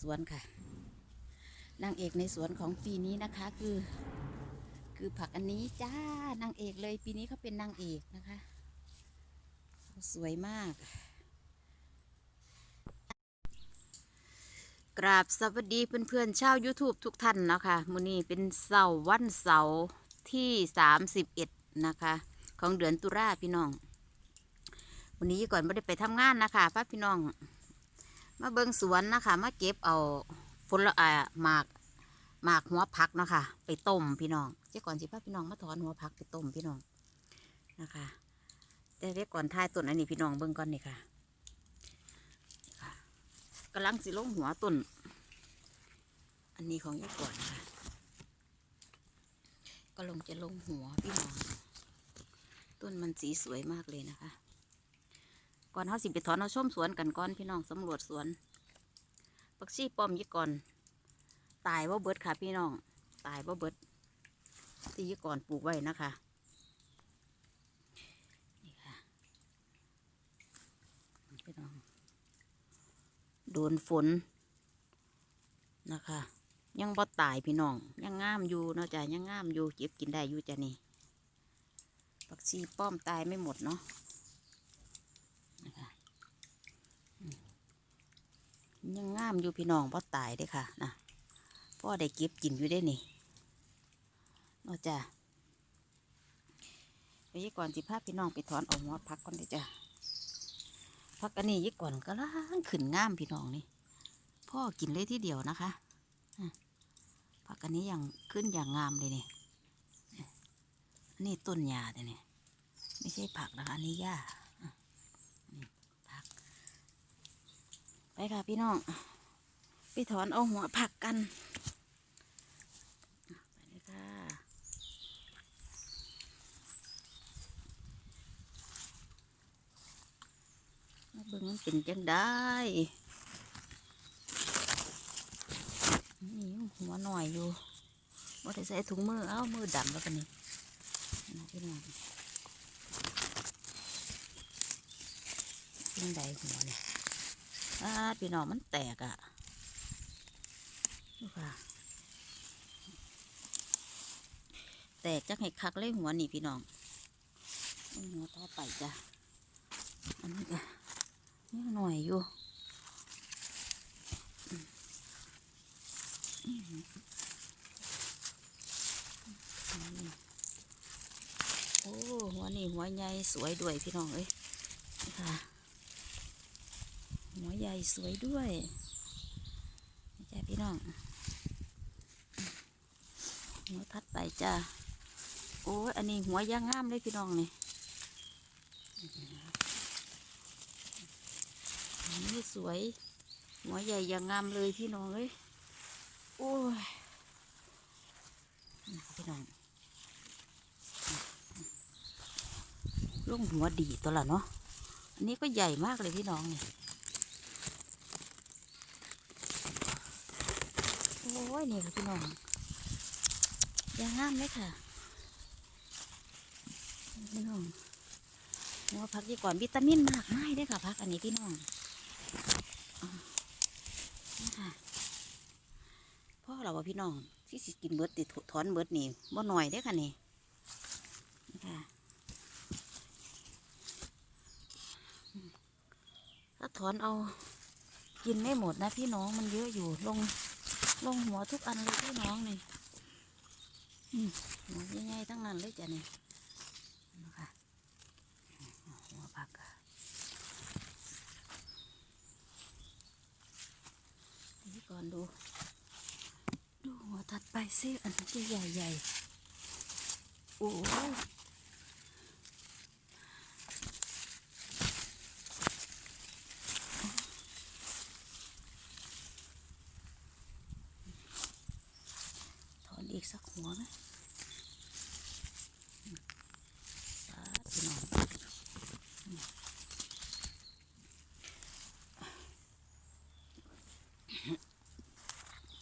สวนค่ะ นางเอกในสวนของปีนี้นะคะคือ คือผักอันนี้จ้านางเอกเลยปีนี้เขาเป็นนางเอกนะคะ สวยมาก กราบสวัสดีเพื่อนๆชาว YouTube ทุกท่านนะคะมื้อนี้เป็นเสาร์วันเสาร์ที่ 31 นะคะ ของเดือนตุลาพี่น้อง วันนี้ก่อนไม่ได้ไปทำงานนะคะป้าพี่น้อง มาเบิงสวนนะคะมาเก็บเอาผลอ่าหมากหมากหัวผักนะคะไปต้มพี่น้องเจ้าก่อนสิป้าพี่น้องมาถอนหัวผักไปต้มพี่น้องนะคะแต่เรียกก่อนทายต้นอันนี้พี่น้องเบิ่งก่อนนี่ค่ะนี่ค่ะกำลังสิลงหัวต้นอันนี้ของยายก่อนค่ะ ก็ลงจะลงหัวพี่น้องต้นมันสีสวยมากเลยนะคะ ก่อนเขาสิไปถอนเอาชมสวนกันก่อนพี่น้องสำรวจสวนปักชีป้อมยี่ก่อน ตายว่าเบิดค่ะพี่น้อง ตายว่าเบิดที่ยี่ก่อนปลูกไว้นะคะนี่ค่ะพี่น้องโดนฝนนะคะ ยังบ่ตายพี่น้อง ยังงามอยู่เนาะจ้ะยังงามอยู่เก็บกินได้อยู่จ้ะนี่ปักชีป้อมตายไม่หมดเนาะอืม ยังงามอยู่พี่น้องบ่อตายเด้ค่ะนะพ่อได้เก็บกินอยู่ได้นี่นาะจ้ะไปยี่ก่อนสิพาพพี่น้องไปถอนเอาหัวพักก่อนเด้อจ้ะพักอันนี้ยี่ก่อนก็ล่างขึ้นงามพี่น้องนี่พ่อกินเลยที่เดียวนะคะผักอันนี้อย่างขึ้นอย่างงามเลยเนี่ยนี่ต้นหญ้าเนี่ยไม่ใช่ผักนะคะอันนี้หญ้าอะนี่ผัก ไป ค่ะพี่น้อง ไปถอนเอาหัวผักกัน ไปเลยค่ะ มาเบิ่งมันเป็นจังได้นี่หัวหน่อยอยู่บ่ได้ใส่ถุงมือ เอ้า มือดำแล้วกันนี่นะพี่น้องยิงใดหัวนี่ อาพี่น้องมันแตกอะดูค่ะ แตกจักให้คักเลยหัวนี่พี่น้องหัวต่อไปจ้ะ อันนี้ก็นี่หน่อยอยู่โอ้หัวนี่หัวใหญ่สวยด้วยพี่น้องเอ้ยค่ะ ใหญ่สวยด้วยจ้าพี่น้องหัวทัดไปจ้าโอ้ยอันนี้หัวย่างงามเลยพี่น้องนี่นนี้สวย หัวใหญ่อยางงามเลยพี่น้องเอ้ยโอ้ยพี่น้องลุงหัวดีตัวละเนาะอันนี้ก็ใหญ่มากเลยพี่น้องนี่โอ้ ยนี่ค่ะพี่น้องยางงามเลยค่ะพี่น้องหัวพักดีก่อนวิตามินมากมายได้ค่ะพักอันนี้พี่น้องนี่ค่ะพ่อเราว่าพี่น้องที่สิกินเบิดติดถอนเบิร์ดนี่บ่หน่อยได้ค่ะนี่นี่ค่ะถ้าถอนเอากินไม่หมดนะพี่น้องมันเยอะอยู่ลง ลงหัวทุกอันเลยพี่น้องนี่หัวใหญ่ๆทั้งนั้นเลยจ้ะนี่นะคะหัวผักอะนี่ก่อนดู ดูหัวถัดไปซิอันที่ใหญ่ๆโอ้ย ถอนอีก สักหัวไหมสาธุนอยอืม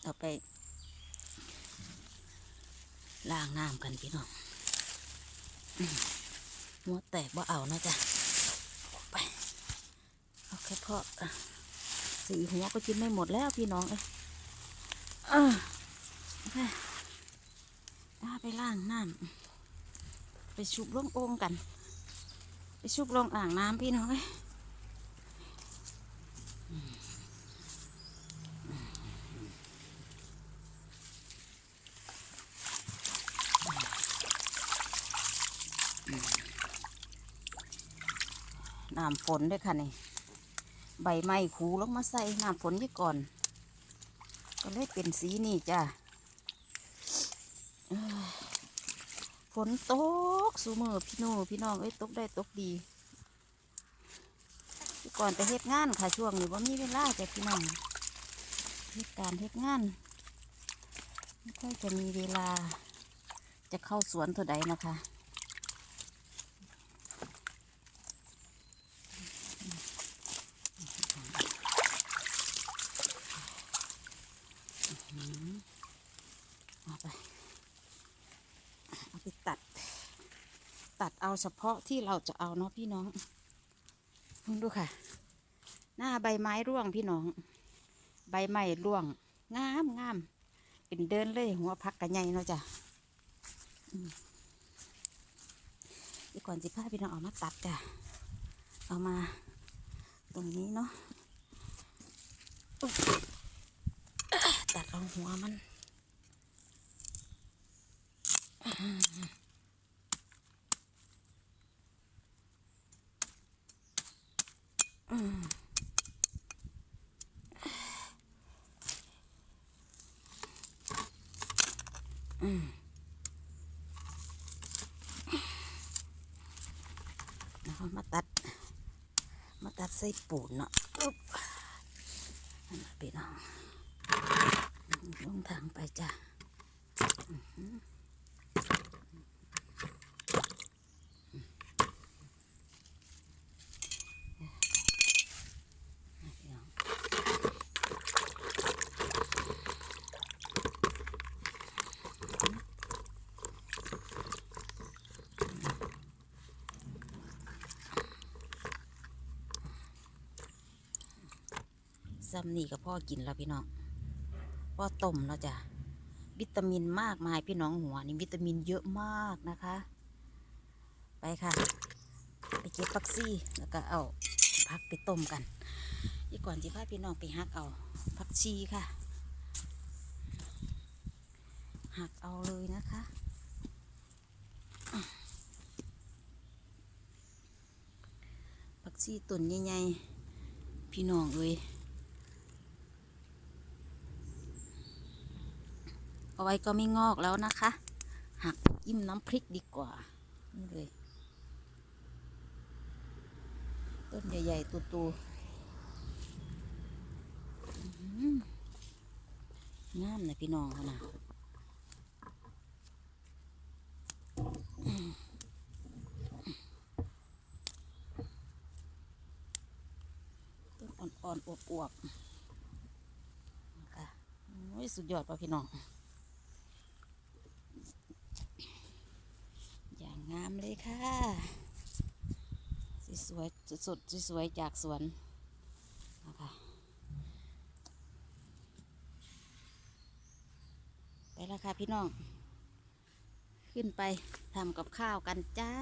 เอาไปล้างน้ำกันพี่น้องมหัวแตกว่าเอานะจ๊ะไป เอาแค่พออะสี่หัวก็กินไม่หมดแล้วพี่น้องเอ้ยออไปเอา ไปล้างน้ำไปชุบลงโอ่งกัน ไปชุบลงอ่างน้ำพี่น้องเอ้ยน้ำฝนด้วยค่ะนี่ใบไม้ขูลงมาใส่น้ำฝนยี่ก่อน ก็เลยเป็นสีนี่จ้ะเอ้ย ฝนตกสูมือพี่นูพี่น้องเอ้ยตกได้ตกดีก่อนไปเฮ็ดงานค่ะช่วงนี้ว่ามีเวลาจะพี่น้องเฮ็ดการเฮ็ดงานไม่ค่อยจะมีเวลาจะเข้าสวนเท่าใดนะคะ เอาไป เอาไปตัด ตัดเอาเฉพาะที่เราจะเอาเนาะพี่น้องดูค่ะ หน้าใบไม้ร่วงพี่น้อง ใบไม้ร่วง งามงามเป็นเดินเลยหัวพักกันใหญ่เนาะจ้ะอืมเดี๋ยวก่อนสิพาพี่น้องเอามาตัดจ้ะเอามา ตรงนี้เนาะตัดเอาหัวมัน นะคะมาตัด มาตัดใส่ปูนเนาะอุ๊บนั่พี่น้องลงทางไปจ้ะอื้อหือพี่น้อง ซ้ำนี่ก็พ่อกินแล้วพี่น้องพ่อต้มแล้วจ้ะวิตามินมากมายพี่น้องหัวนี่วิตามินเยอะมากนะคะ ไปค่ะ ไปเก็บผักซี่แล้วก็เอาผักไปต้มกันอีกก่อนที่พาพี่น้องไปหักเอาผักชีค่ะหักเอาเลยนะคะผักชีตุ่นใหญ่ๆพี่น้องเอ้ย เอา ไว้ก็ไม่งอกแล้วนะคะ หักยิ้มน้ำพริกดีกว่านี่เลยต้นใหญ่ๆตูๆอื้อหืองามนะพี่น้องเขานะต้นอ่อนๆอวบๆนะคะสุดยอดป่ะพี่น้อง อย่างงาม เลยค่ะสวยๆสดๆสวยจากสวนนะคะไปแล้วค่ะพี่น้อง ขึ้นไปทำกับข้าวกันจ้า